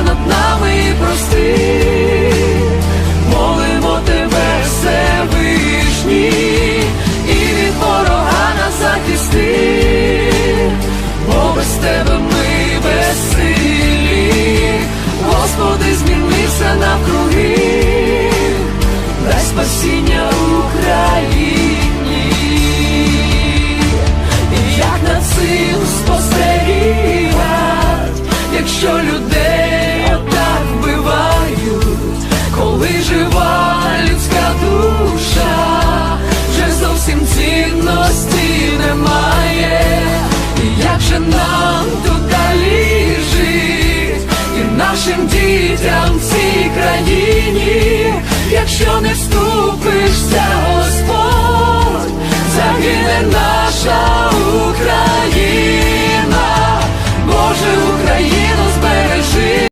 Над нами прости, щастям в цій країні, якщо не вступишся, Господь, загине наша.